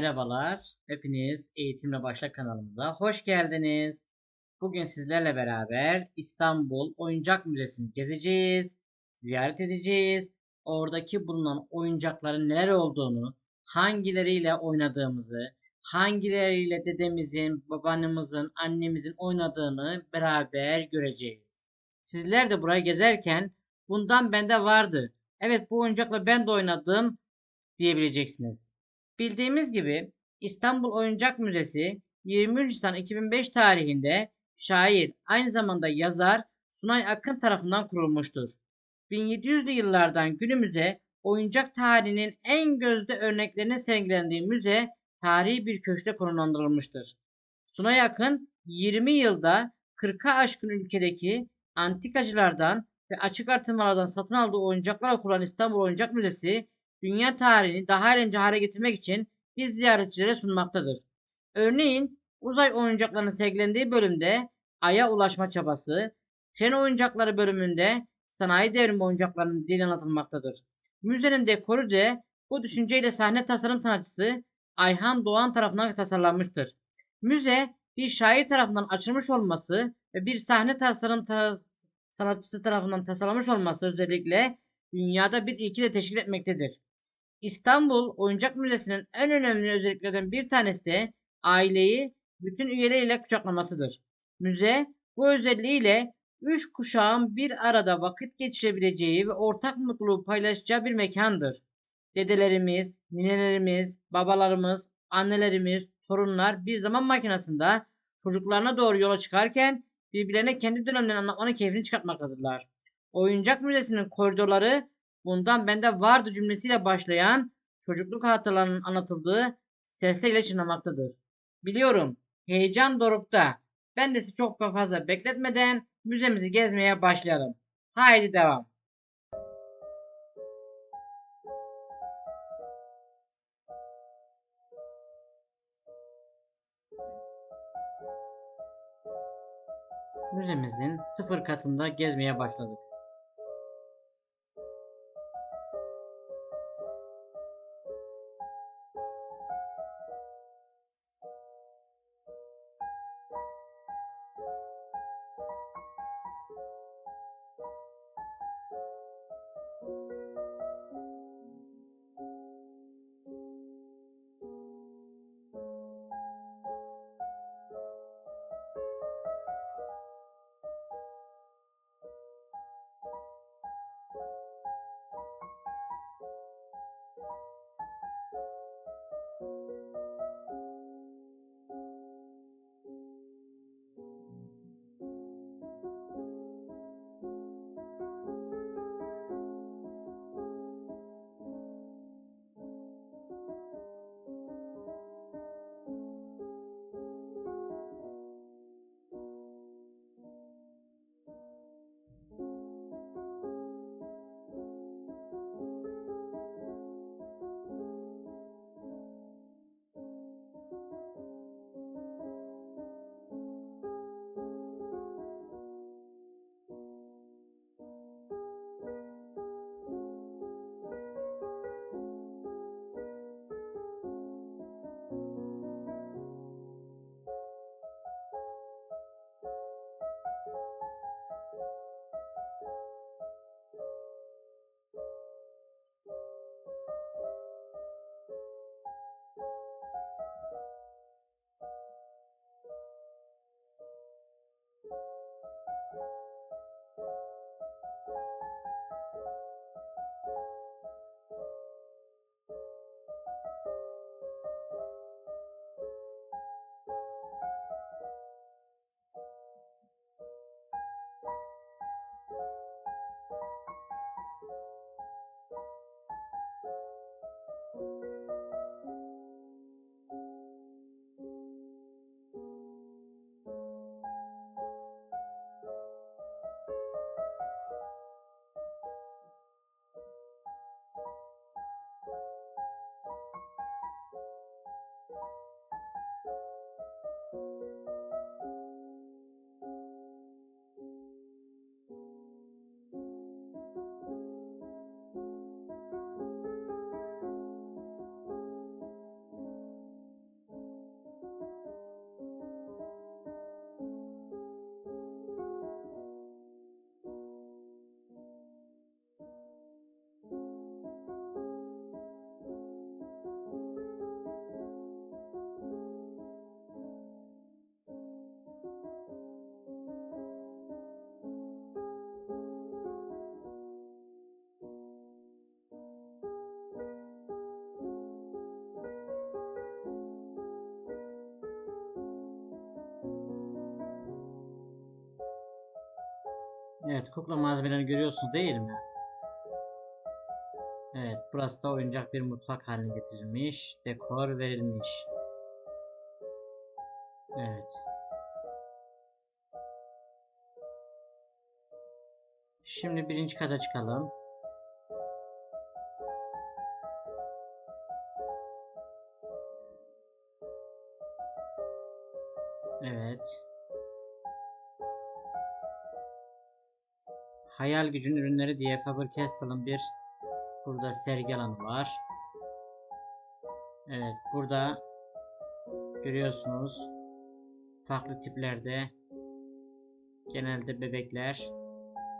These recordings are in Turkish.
Merhabalar, hepiniz Eğitimle Başla kanalımıza hoş geldiniz. Bugün sizlerle beraber İstanbul Oyuncak Müzesi'ni gezeceğiz, ziyaret edeceğiz. Oradaki bulunan oyuncakların neler olduğunu, hangileriyle oynadığımızı, hangileriyle dedemizin, babaannemizin, annemizin oynadığını beraber göreceğiz. Sizler de burayı gezerken bundan bende vardı. Evet bu oyuncakla ben de oynadım diyebileceksiniz. Bildiğimiz gibi İstanbul Oyuncak Müzesi 23 Nisan 2005 tarihinde şair aynı zamanda yazar Sunay Akın tarafından kurulmuştur. 1700'lü yıllardan günümüze oyuncak tarihinin en gözde örneklerine sergilendiği müze tarihi bir köşkte konumlandırılmıştır. Sunay Akın 20 yılda 40'a aşkın ülkedeki antikacılardan ve açık artırmalardan satın aldığı oyuncaklarla kurulan İstanbul Oyuncak Müzesi dünya tarihini daha eğlenceli hale getirmek için biz ziyaretçilere sunmaktadır. Örneğin uzay oyuncaklarının sergilendiği bölümde Ay'a ulaşma çabası, tren oyuncakları bölümünde sanayi devrimi oyuncaklarının dili anlatılmaktadır. Müzenin dekoru de bu düşünceyle sahne tasarım sanatçısı Ayhan Doğan tarafından tasarlanmıştır. Müze bir şair tarafından açılmış olması ve bir sahne tasarım ta sanatçısı tarafından tasarlanmış olması özellikle dünyada bir ilki de teşkil etmektedir. İstanbul Oyuncak Müzesi'nin en önemli özelliklerinden bir tanesi de aileyi bütün üyeleriyle kucaklamasıdır. Müze bu özelliğiyle üç kuşağın bir arada vakit geçirebileceği ve ortak mutluluğu paylaşacağı bir mekandır. Dedelerimiz, ninelerimiz, babalarımız, annelerimiz, torunlar bir zaman makinesinde çocuklarına doğru yola çıkarken birbirlerine kendi dönemlerini anlatmanın keyfini çıkartmaktadırlar. Oyuncak Müzesi'nin koridorları bundan bende vardı cümlesiyle başlayan çocukluk hatıralarının anlatıldığı sesle çınlamaktadır. Biliyorum heyecan dorukta. Ben de sizi çok fazla bekletmeden müzemizi gezmeye başlayalım. Haydi devam. Müzemizin sıfır katında gezmeye başladık. Evet, kukla malzemelerini görüyorsunuz değil mi? Evet, burası da oyuncak bir mutfak haline getirilmiş. Dekor verilmiş. Evet. Şimdi birinci kata çıkalım. Hayal gücün ürünleri diye Faber-Castell'ın bir burada sergi alanı var. Evet, burada görüyorsunuz farklı tiplerde genelde bebekler,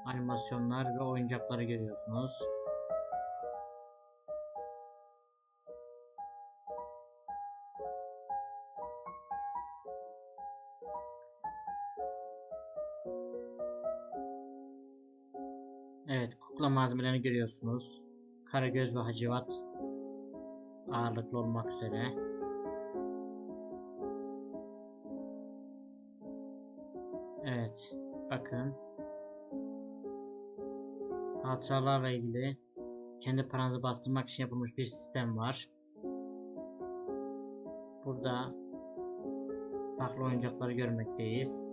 animasyonlar ve oyuncakları görüyorsunuz. Görüyorsunuz. Karagöz ve Hacivat ağırlıklı olmak üzere. Evet, bakın. Hatıralarla ilgili kendi paranızı bastırmak için yapılmış bir sistem var. Burada farklı oyuncakları görmekteyiz.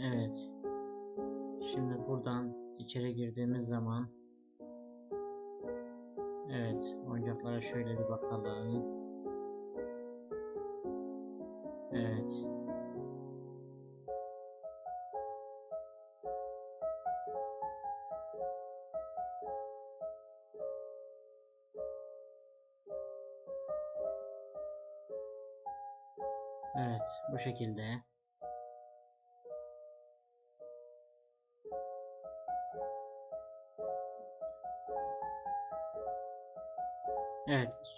Evet. Şimdi buradan içeri girdiğimiz zaman Evet, oyuncaklara şöyle bir bakalım. Evet. Evet, bu şekilde.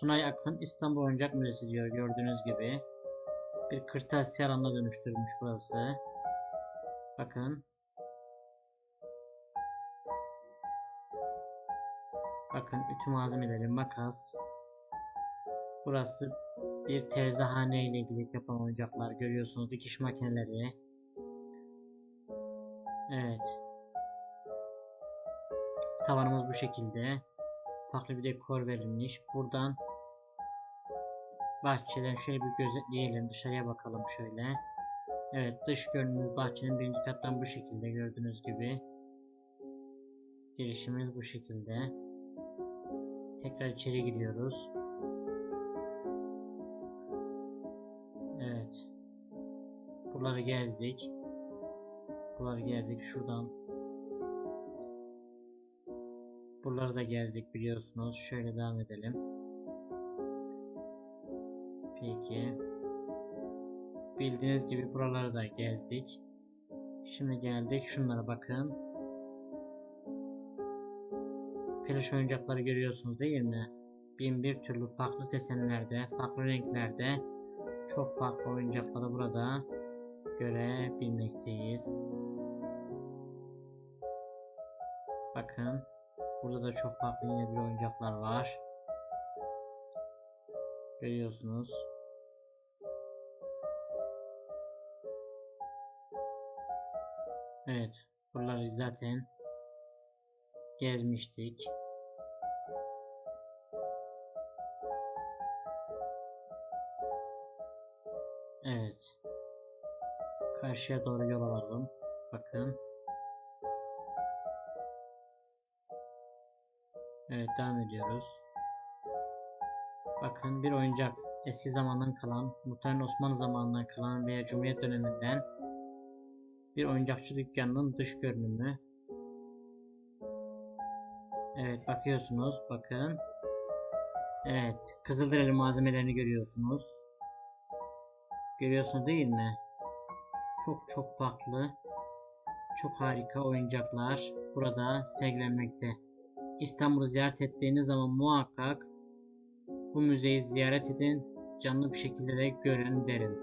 Sunay Akın İstanbul Oyuncak Müzesi diyor gördüğünüz gibi. Bir kırtasiye alanına dönüştürmüş burası. Bakın. Bakın ütü malzemeleri, makas. Burası bir terzihane ile ilgili yapan oyuncaklar görüyorsunuz. Dikiş makineleri. Evet. Tavanımız bu şekilde farklı bir dekor verilmiş. Buradan bahçeden şöyle bir gözetleyelim. Dışarıya bakalım şöyle. Evet dış görünümü bahçenin birinci kattan bu şekilde gördüğünüz gibi. Girişimiz bu şekilde. Tekrar içeri giriyoruz. Evet. Buraları gezdik. Buraları gezdik. Şuradan Buraları da gezdik biliyorsunuz. Şöyle devam edelim. Peki. Bildiğiniz gibi buraları da gezdik. Şimdi geldik şunlara bakın. Peluş oyuncakları görüyorsunuz değil mi? Bin bir türlü farklı desenlerde, farklı renklerde çok farklı oyuncakları burada görebilmekteyiz. Bakın. Burada da çok farklı yine bir oyuncaklar var. Görüyorsunuz. Evet. Buraları zaten gezmiştik. Evet. Karşıya doğru yol alalım. Bakın. Evet devam ediyoruz. Bakın bir oyuncak eski zamandan kalan, muhtemelen Osmanlı zamanından kalan veya Cumhuriyet döneminden bir oyuncakçı dükkanının dış görünümü. Evet bakıyorsunuz bakın. Evet Kızılderili malzemelerini görüyorsunuz. Görüyorsunuz değil mi? Çok çok farklı. Çok harika oyuncaklar burada sergilenmekte. İstanbul'u ziyaret ettiğiniz zaman muhakkak bu müzeyi ziyaret edin. Canlı bir şekilde de görün derim.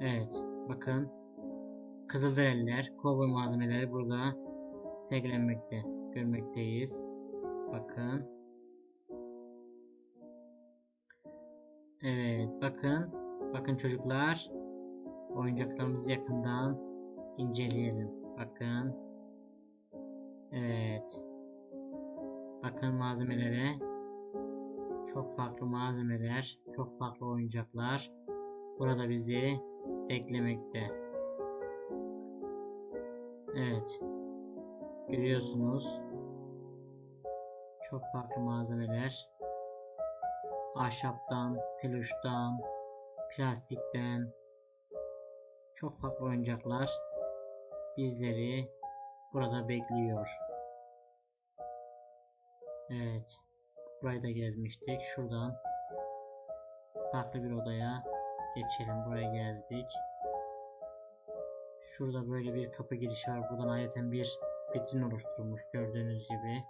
Evet. Bakın. Kızılderililer, kovboy malzemeleri burada sergilenmekte. Görmekteyiz. Bakın. Evet. Bakın. Bakın çocuklar. Oyuncaklarımızı yakından inceleyelim. Bakın. Evet. Bakın malzemelere. Çok farklı malzemeler, çok farklı oyuncaklar burada bizi beklemekte. Evet. Görüyorsunuz. Çok farklı malzemeler. Ahşaptan, peluştan, plastikten çok farklı oyuncaklar bizleri burada bekliyor. Evet. Burayı da gezmiştik. Şuradan farklı bir odaya geçelim. Buraya gezdik. Şurada böyle bir kapı girişi var. Buradan ayrıca bir vitrin oluşturulmuş gördüğünüz gibi.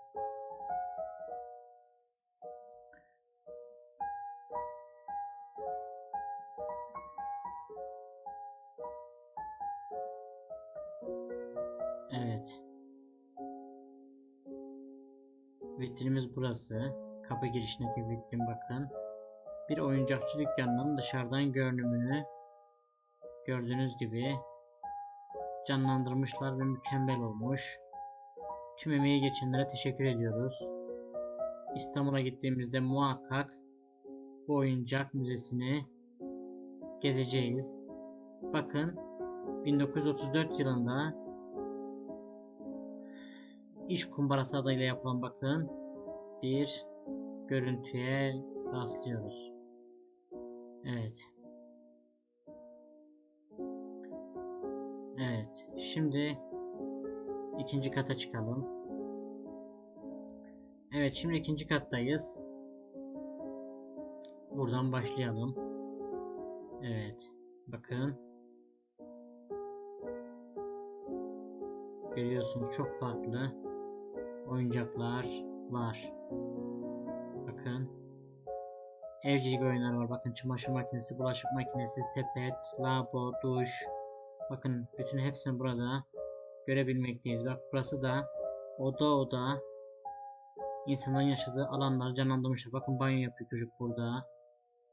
Evet. Vitrinimiz burası. Kapı girişindeki vitrin bakın. Bir oyuncakçı dükkanının dışarıdan görünümünü gördüğünüz gibi canlandırmışlar ve mükemmel olmuş. Tüm emeği geçenlere teşekkür ediyoruz. İstanbul'a gittiğimizde muhakkak bu oyuncak müzesini gezeceğiz. Bakın 1934 yılında iş kumbarası adıyla yapılan bakın bir görüntüye rastlıyoruz. Evet. Evet. Şimdi ikinci kata çıkalım. Evet şimdi ikinci kattayız. Buradan başlayalım. Evet. Bakın. Görüyorsunuz çok farklı oyuncaklar var. Bakın. Evcilik oyunları var. Bakın çamaşır makinesi, bulaşık makinesi, sepet, lavabo, duş. Bakın bütün hepsini burada görebilmekteyiz. Bak burası da oda oda insanların yaşadığı alanları canlandırmışlar. Bakın banyo yapıyor çocuk burada.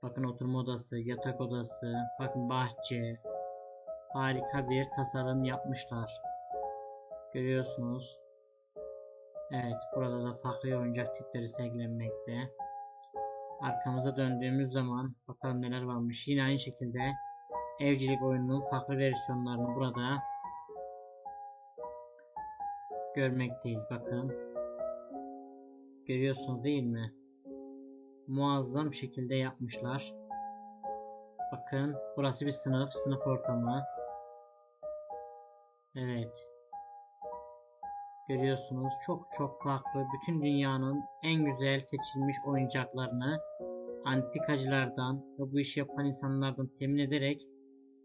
Bakın oturma odası, yatak odası, bakın bahçe. Harika bir tasarım yapmışlar. Görüyorsunuz. Evet, burada da farklı oyuncak tipleri sergilenmekte. Arkamıza döndüğümüz zaman bakalım neler varmış. Yine aynı şekilde evcilik oyununun farklı versiyonlarını burada görmekteyiz. Bakın. Görüyorsunuz değil mi? Muazzam şekilde yapmışlar. Bakın burası bir sınıf, sınıf ortamı. Evet. Görüyorsunuz çok çok farklı bütün dünyanın en güzel seçilmiş oyuncaklarını antikacılardan ve bu işi yapan insanlardan temin ederek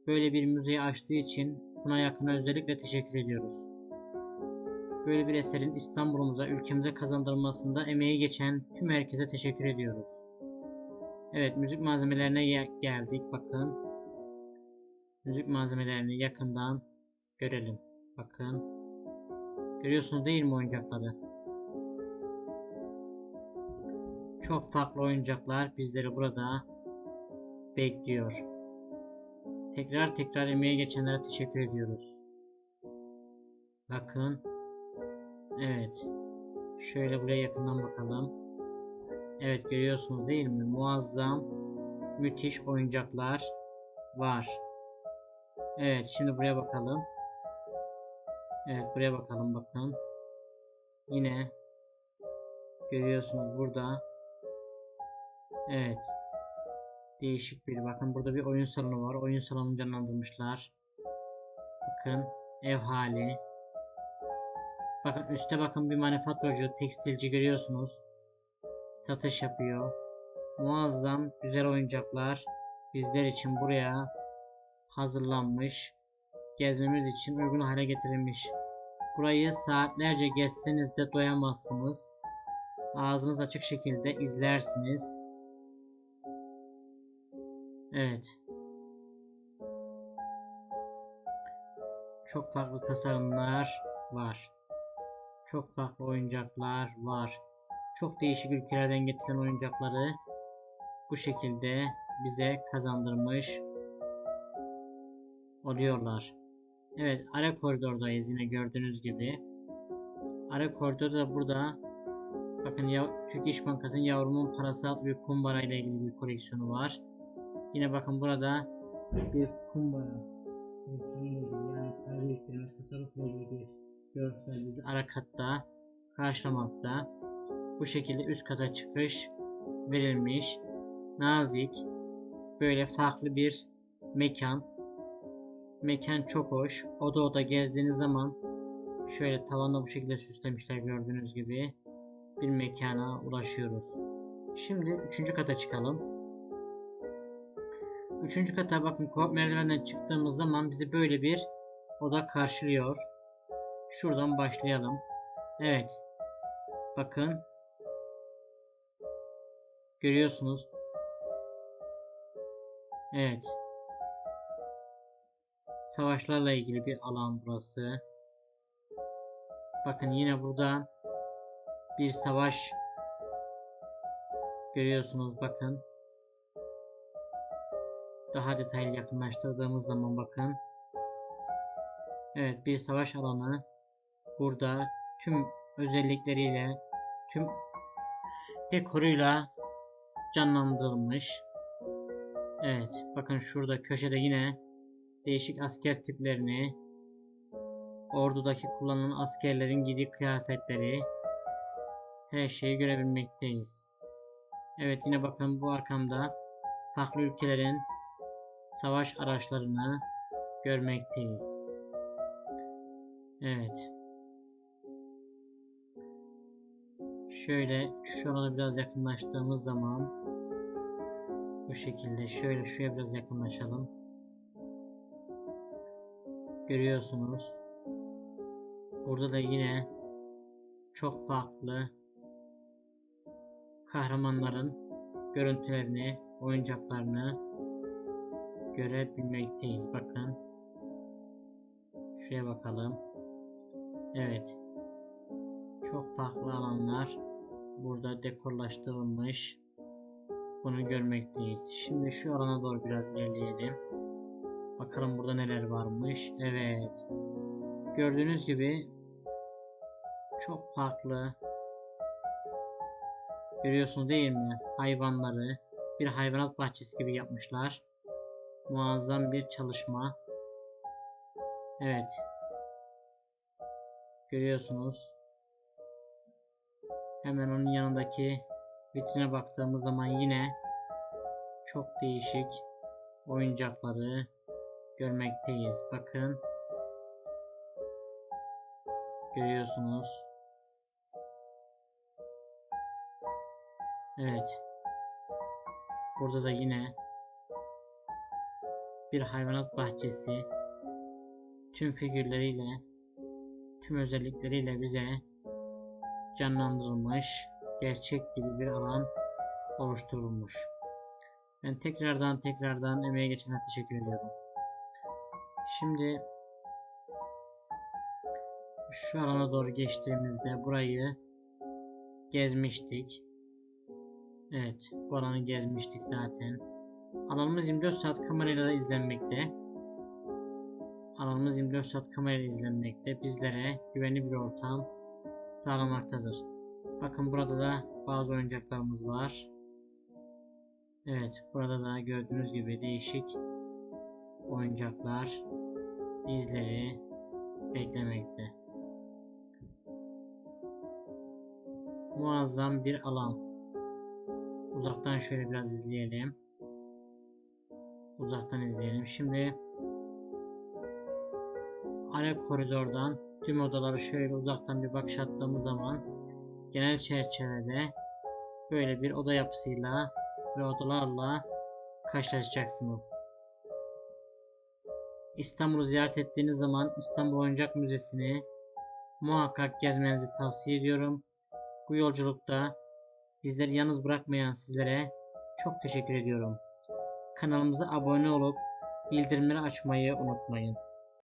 böyle bir müzeyi açtığı için Suna Yakın'a özellikle teşekkür ediyoruz. Böyle bir eserin İstanbul'umuza, ülkemize kazandırılmasında emeği geçen tüm herkese teşekkür ediyoruz. Evet, müzik malzemelerine geldik. Bakın. Müzik malzemelerini yakından görelim. Bakın. Görüyorsunuz değil mi oyuncakları? Çok farklı oyuncaklar bizleri burada bekliyor. Tekrar tekrar emeğe geçenlere teşekkür ediyoruz. Bakın. Evet. Şöyle buraya yakından bakalım. Evet görüyorsunuz değil mi? Muazzam, müthiş oyuncaklar var. Evet şimdi buraya bakalım. Evet buraya bakalım bakın. Yine görüyorsunuz burada. Evet. Değişik bir bakın burada bir oyun salonu var. Oyun salonunu canlandırmışlar. Bakın ev hali. Bakın üstte bakın bir manifaturcu, tekstilci görüyorsunuz. Satış yapıyor. Muazzam güzel oyuncaklar bizler için buraya hazırlanmış gezmemiz için uygun hale getirilmiş. Burayı saatlerce gezseniz de doyamazsınız. Ağzınız açık şekilde izlersiniz. Evet. Çok farklı tasarımlar var. Çok farklı oyuncaklar var. Çok değişik ülkelerden getirilen oyuncakları bu şekilde bize kazandırmış oluyorlar. Evet, ara koridordayız yine gördüğünüz gibi. Ara koridorda da burada bakın ya, Türk İş Bankası'nın yavrumun parası adlı bir kumbara ile ilgili bir koleksiyonu var. Yine bakın burada bir kumbara yani görsel bizi ara katta karşılamakta. Bu şekilde üst kata çıkış verilmiş. Nazik böyle farklı bir mekan. Mekan çok hoş. Oda oda gezdiğiniz zaman şöyle tavanda bu şekilde süslemişler gördüğünüz gibi bir mekana ulaşıyoruz. Şimdi üçüncü kata çıkalım. Üçüncü kata bakın kork merdivenden çıktığımız zaman bizi böyle bir oda karşılıyor. Şuradan başlayalım. Evet. Bakın. Görüyorsunuz. Evet. Savaşlarla ilgili bir alan burası. Bakın yine burada bir savaş görüyorsunuz bakın. Daha detaylı yakınlaştırdığımız zaman bakın. Evet bir savaş alanı. Burada tüm özellikleriyle tüm dekoruyla canlandırılmış. Evet bakın şurada köşede yine değişik asker tiplerini ordudaki kullanılan askerlerin giydiği kıyafetleri her şeyi görebilmekteyiz. Evet yine bakın bu arkamda farklı ülkelerin savaş araçlarını görmekteyiz. Evet. Şöyle şu alana biraz yakınlaştığımız zaman bu şekilde şöyle şuraya biraz yakınlaşalım. Görüyorsunuz. Burada da yine çok farklı kahramanların görüntülerini, oyuncaklarını görebilmekteyiz. Bakın. Şuraya bakalım. Evet. Çok farklı alanlar burada dekorlaştırılmış. Bunu görmekteyiz. Şimdi şu alana doğru biraz ilerleyelim. Bakalım burada neler varmış. Evet. Gördüğünüz gibi çok farklı. Görüyorsunuz değil mi? Hayvanları bir hayvanat bahçesi gibi yapmışlar. Muazzam bir çalışma. Evet. Görüyorsunuz. Hemen onun yanındaki vitrine baktığımız zaman yine çok değişik oyuncakları görmekteyiz. Bakın. Görüyorsunuz. Evet. Burada da yine bir hayvanat bahçesi tüm figürleriyle tüm özellikleriyle bize canlandırılmış gerçek gibi bir alan oluşturulmuş. Ben tekrardan tekrardan emeğe geçene teşekkür ediyorum. Şimdi şu alana doğru geçtiğimizde burayı gezmiştik. Evet, bu alanı gezmiştik zaten. Alanımız 24 saat kamerayla da izlenmekte. Alanımız 24 saat kamerayla izlenmekte. Bizlere güvenli bir ortam sağlamaktadır. Bakın burada da bazı oyuncaklarımız var. Evet, burada da gördüğünüz gibi değişik oyuncaklar bizleri beklemekte. Muazzam bir alan. Uzaktan şöyle biraz izleyelim. Uzaktan izleyelim. Şimdi ara koridordan tüm odaları şöyle uzaktan bir bakış attığımız zaman genel çerçevede böyle bir oda yapısıyla ve odalarla karşılaşacaksınız. İstanbul'u ziyaret ettiğiniz zaman İstanbul Oyuncak Müzesi'ni muhakkak gezmenizi tavsiye ediyorum. Bu yolculukta bizleri yalnız bırakmayan sizlere çok teşekkür ediyorum. Kanalımıza abone olup bildirimleri açmayı unutmayın.